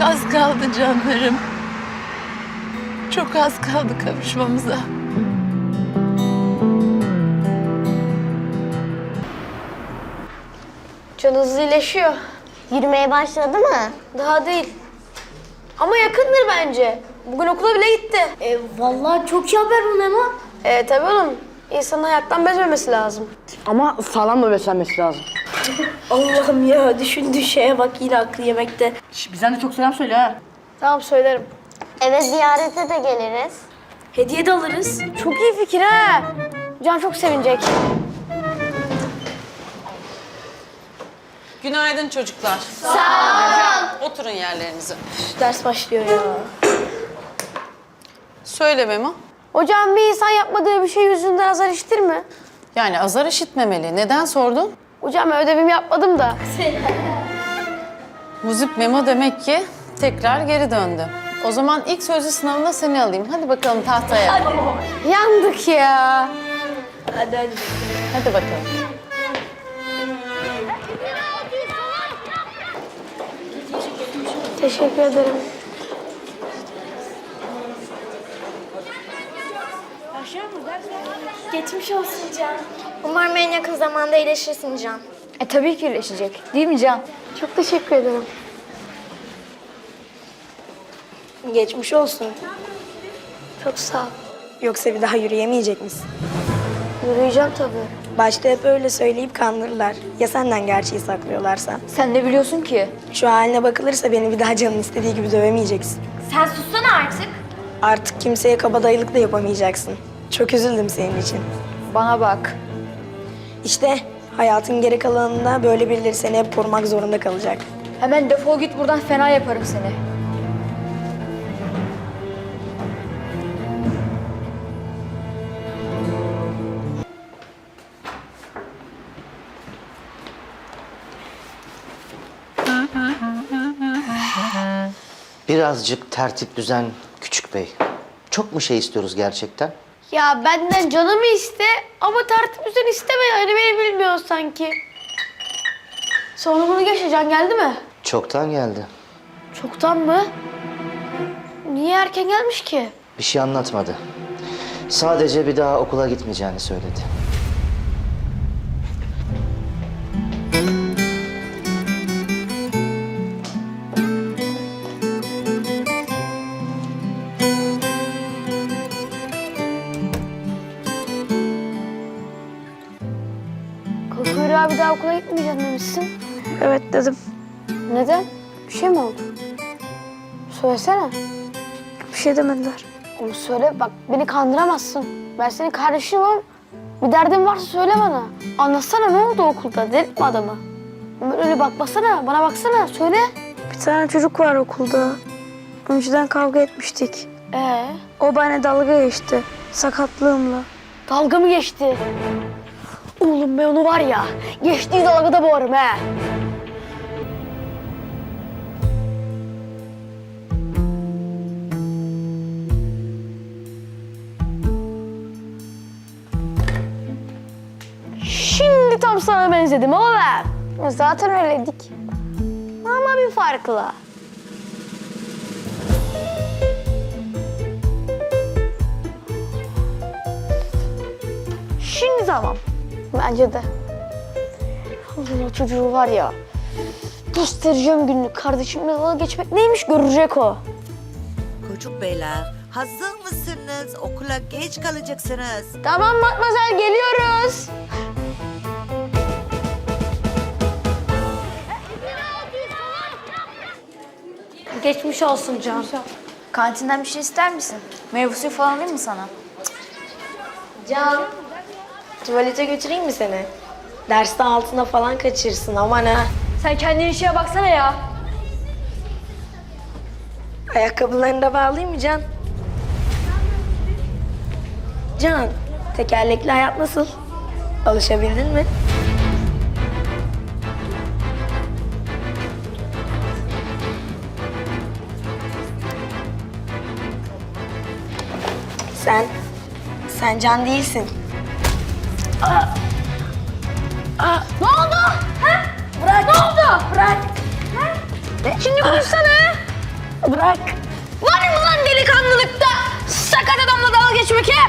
Çok az kaldı canlarım. Çok az kaldı kavuşmamıza. Can hızlı iyileşiyor. Yürümeye başladı mı? Daha değil. Ama yakındır bence. Bugün okula bile gitti. E, vallahi çok iyi haber bu Memo. E tabii oğlum. İnsanın ayaktan bezmemesi lazım. Ama sağlam da beslenmesi lazım. Allah'ım ya düşündüğü şeye bak yine aklı yemekte. Şş, bizden de çok selam söyle ha. Tamam söylerim. Eve ziyarete de geliriz. Hediye de alırız. Çok iyi fikir ha. Can çok sevinecek. Günaydın çocuklar. Sağ olun. Oturun yerlerinize. Ders başlıyor ya. Söyle Memo. Hocam bir insan yapmadığı bir şey yüzünden azar işitir mi? Yani azar işitmemeli. Neden sordun? Hocam ödevimi yapmadım da. Muzip Memo demek ki tekrar geri döndü. O zaman ilk sözlü sınavında seni alayım. Hadi bakalım tahtaya. Yandık ya. Hadi bakalım. Teşekkür ederim. Geçmiş olsun Can. Umarım en yakın zamanda iyileşirsin Can. E tabii ki iyileşecek. Değil mi Can? Çok teşekkür ederim. Geçmiş olsun. Çok sağ ol. Yoksa bir daha yürüyemeyecek misin? Yürüyeceğim tabii. Başta hep öyle söyleyip kandırırlar. Ya senden gerçeği saklıyorlarsa? Sen ne biliyorsun ki? Şu haline bakılırsa beni bir daha canın istediği gibi dövemeyeceksin. Sen sussana artık. Artık kimseye kabadayılık da yapamayacaksın. Çok üzüldüm senin için. Bana bak. İşte hayatın geri kalanında böyle birileri seni hep korumak zorunda kalacak. Hemen defol git buradan fena yaparım seni. Birazcık tertip düzen küçük bey. Çok mu şey istiyoruz gerçekten? Ya benden canımı iste ama tertip düzen isteme yani beni bilmiyorsun sanki. Sonra bunu Can geldi mi? Çoktan geldi. Çoktan mı? Niye erken gelmiş ki? Bir şey anlatmadı. Sadece bir daha okula gitmeyeceğini söyledi. Daha okula gitmeyeceğim demişsin. Evet dedim. Neden? Bir şey mi oldu? Söylesene. Bir şey demediler. Onu söyle bak beni kandıramazsın. Ben senin kardeşinim. Bir derdin varsa söyle bana. Anlatsana ne oldu okulda? Delirtme adamı. Öyle bakmasana. Bana baksana. Söyle. Bir tane çocuk var okulda. Önceden kavga etmiştik. Ee, O bana dalga geçti. Sakatlığımla. dalga mı geçti? Oğlum ben onu var ya. Geçtiği dalgada boğarım he. Şimdi tam sana benzedim oğlum. Zaten öyleydik. Ama bir farkla. Şimdi tamam. Bence de. Allah o çocuğu var ya. Göstereceğim günlük. Kardeşimle dalga geçmek neymiş görecek o. Çocuk beyler, hazır mısınız? Okula geç kalacaksınız. Tamam Matmazel geliyoruz. Geçmiş olsun Can. Kantinden bir şey ister misin? Meyve suyu falan alayım mı sana? Can. Tuvalete götüreyim mi seni? Derste altına falan kaçırsın aman ha. Sen kendin işe baksana ya. Ayakkabılarını da bağlayayım mı Can? Can, tekerlekli hayat nasıl? Alışabildin mi? Sen, sen Can değilsin. Ne oldu? Ha? Bırak. Ne oldu? Bırak. Ha? Şimdi konuşsana. Bırak. Var mı lan delikanlılıkta? Sakat adamla dalga geçmek he?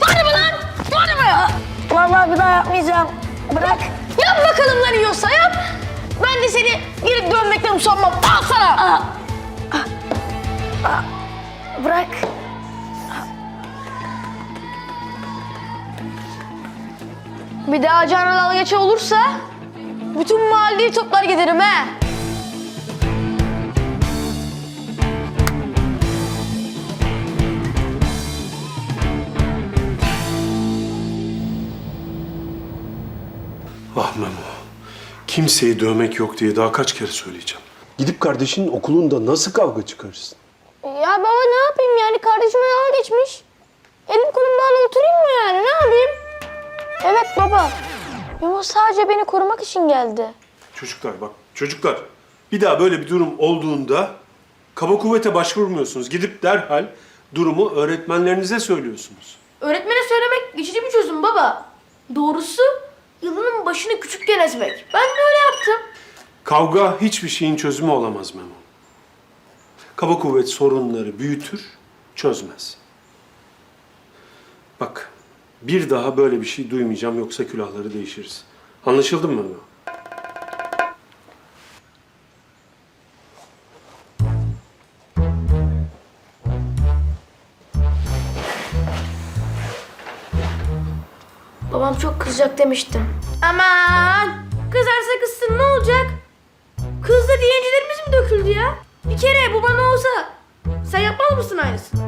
Var mı lan? Var mı? Vallahi bir daha yapmayacağım. Bırak. Yap bakalım lan yiyorsa yap. Ben de seni gelip dönmekten usanmam. Al sana. Bırak. Bir daha Can'a dalga geçe olursa bütün mahalleyi toplar giderim he. Ah Memo. Kimseyi dövmek yok diye daha kaç kere söyleyeceğim. Gidip kardeşinin okulunda nasıl kavga çıkarırsın? Ya baba ne yapayım yani kardeşime Sadece beni korumak için geldi. Çocuklar bak, çocuklar. Bir daha böyle bir durum olduğunda kaba kuvvete başvurmuyorsunuz. Gidip derhal durumu öğretmenlerinize söylüyorsunuz. Öğretmene söylemek geçici bir çözüm baba. Doğrusu yılının başını küçükken ezmek. Ben de öyle yaptım. Kavga hiçbir şeyin çözümü olamaz Memo. Kaba kuvvet sorunları büyütür, çözmez. Bak, bir daha böyle bir şey duymayacağım yoksa külahları değişiriz. Anlaşıldı mı? Babam çok kızacak demiştim. Aman! Kızarsa kızsın ne olacak? Kızda diyencilerimiz mi döküldü ya? Bir kere bu bana olsa sen yapmaz mısın aynısını?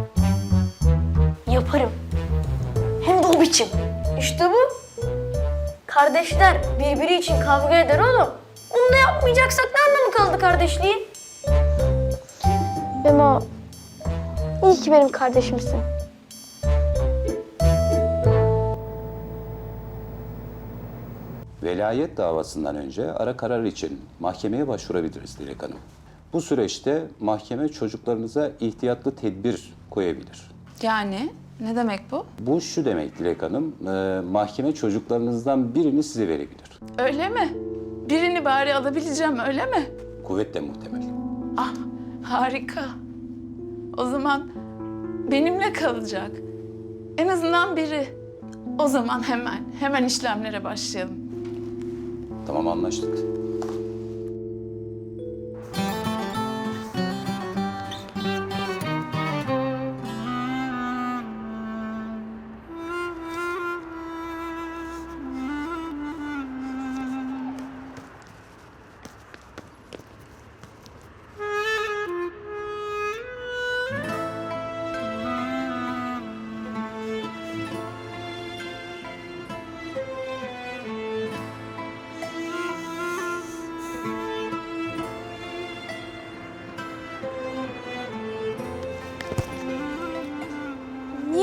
Yaparım. Hem de o biçim. İşte bu. Kardeşler birbiri için kavga eder oğlum. Onu da yapmayacaksak ne anlamı kaldı kardeşliğin? Memo iyi ki benim kardeşimsin. Velayet davasından önce ara karar için mahkemeye başvurabiliriz Dilek Hanım. Bu süreçte mahkeme çocuklarınıza ihtiyatlı tedbir koyabilir. Yani ne demek bu? Bu şu demek Dilek Hanım, e, mahkeme çocuklarınızdan birini size verebilir. Öyle mi? Birini bari alabileceğim öyle mi? Kuvvetle muhtemel. Ah harika. O zaman benimle kalacak. En azından biri. O zaman hemen, hemen işlemlere başlayalım. Tamam anlaştık.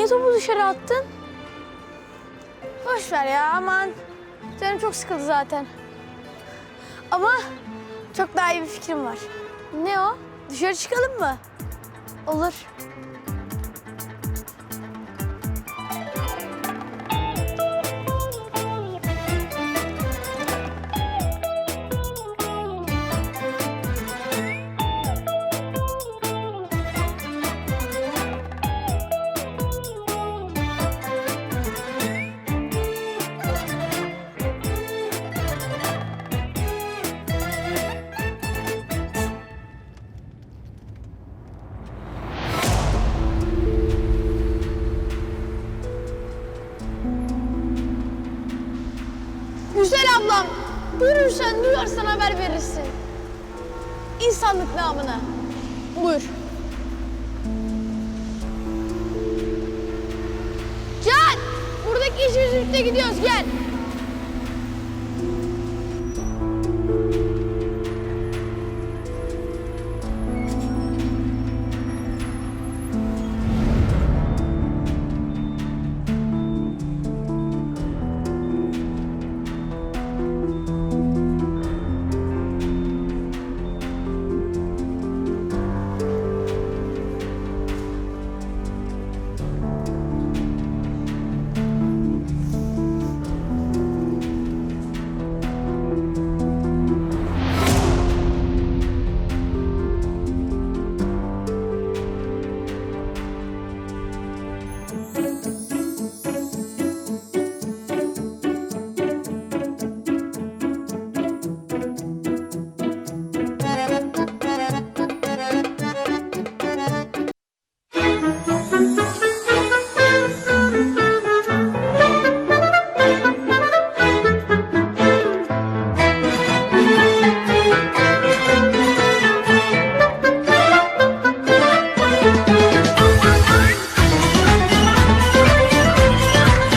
Niye topu dışarı attın? Boş ver ya aman. Canım çok sıkıldı zaten. Ama çok daha iyi bir fikrim var. Ne o? Dışarı çıkalım mı? Olur. Görürsen duyarsan haber verirsin. İnsanlık namına. Buyur. Can! Buradaki işimiz birlikte gidiyoruz gel.